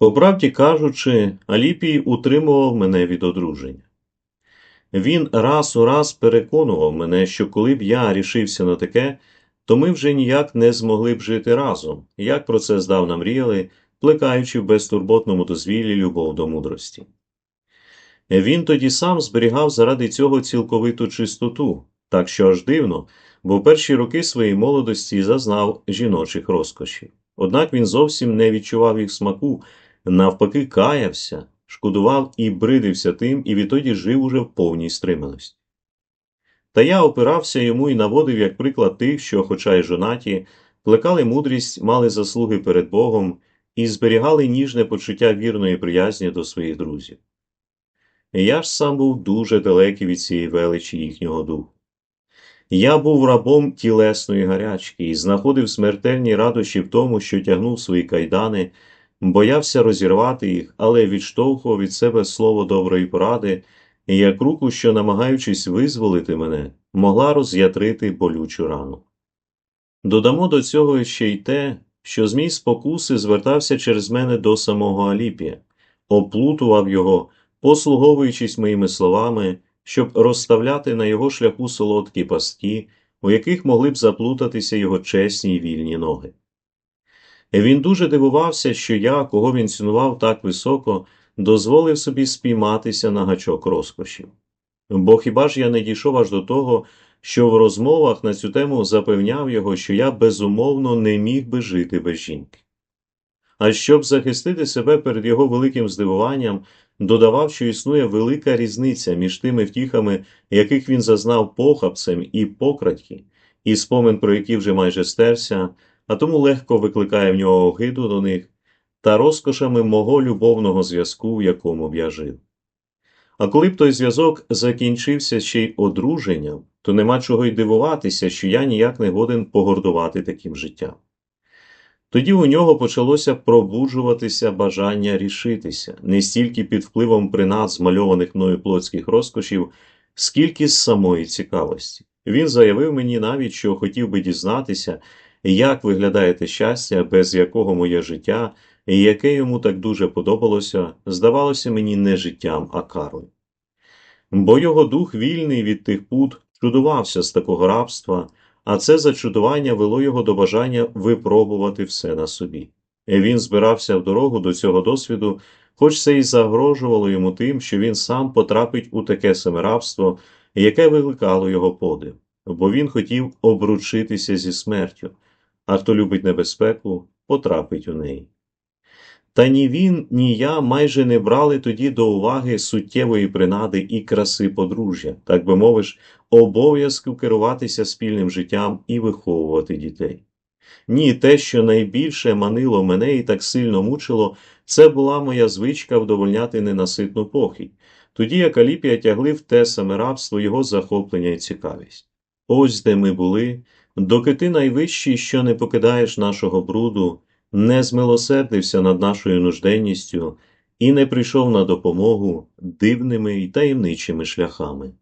По правді кажучи, Аліпій утримував мене від одруження. Він раз у раз переконував мене, що коли б я рішився на таке, то ми вже ніяк не змогли б жити разом, як про це здавна мріяли, плекаючи в безтурботному дозвіллі любов до мудрості. Він тоді сам зберігав заради цього цілковиту чистоту, так що аж дивно, бо в перші роки своєї молодості зазнав жіночих розкошів. Однак він зовсім не відчував їх смаку, навпаки, каявся, шкодував і бридився тим, і відтоді жив уже в повній стриманості. Та я опирався йому і наводив як приклад тих, що, хоча й жонаті, плекали мудрість, мали заслуги перед Богом і зберігали ніжне почуття вірної приязні до своїх друзів. Я ж сам був дуже далекий від цієї величі їхнього духу. Я був рабом тілесної гарячки і знаходив смертельні радощі в тому, що тягнув свої кайдани, боявся розірвати їх, але відштовхував від себе слово доброї поради, як руку, що, намагаючись визволити мене, могла роз'ятрити болючу рану. Додамо до цього ще й те, що змій спокуси звертався через мене до самого Аліпія, оплутував його, послуговуючись моїми словами, щоб розставляти на його шляху солодкі пастки, у яких могли б заплутатися його чесні й вільні ноги. Він дуже дивувався, що я, кого він цінував так високо, дозволив собі спійматися на гачок розкошів. Бо хіба ж я не дійшов аж до того, що в розмовах на цю тему запевняв його, що я безумовно не міг би жити без жінки. А щоб захистити себе перед його великим здивуванням, додавав, що існує велика різниця між тими втіхами, яких він зазнав похабцем і покрадьки, і спомин про які вже майже стерся, а тому легко викликає в нього огиду до них, та розкошами мого любовного зв'язку, в якому б я жив. А коли б той зв'язок закінчився ще й одруженням, то нема чого й дивуватися, що я ніяк не годен погордувати таким життям. Тоді у нього почалося пробуджуватися бажання рішитися, не стільки під впливом принад змальованих мною плотських розкошів, скільки з самої цікавості. Він заявив мені навіть, що хотів би дізнатися, як виглядає те щастя, без якого моє життя, і яке йому так дуже подобалося, здавалося мені не життям, а карою. Бо його дух вільний від тих пут чудувався з такого рабства, а це зачудування вело його до бажання випробувати все на собі. Він збирався в дорогу до цього досвіду, хоч це й загрожувало йому тим, що він сам потрапить у таке саме рабство, яке викликало його подив, бо він хотів обручитися зі смертю, а хто любить небезпеку, потрапить у неї. Та ні він, ні я майже не брали тоді до уваги суттєвої принади і краси подружжя, так би мовиш, обов'язку керуватися спільним життям і виховувати дітей. Ні, те, що найбільше манило мене і так сильно мучило, це була моя звичка вдовольняти ненаситну похідь, тоді як Аліпія тягли в те саме рабство його захоплення і цікавість. Ось де ми були, доки ти найвищий, що не покидаєш нашого бруду, не змилосердився над нашою нужденністю і не прийшов на допомогу дивними й таємничими шляхами.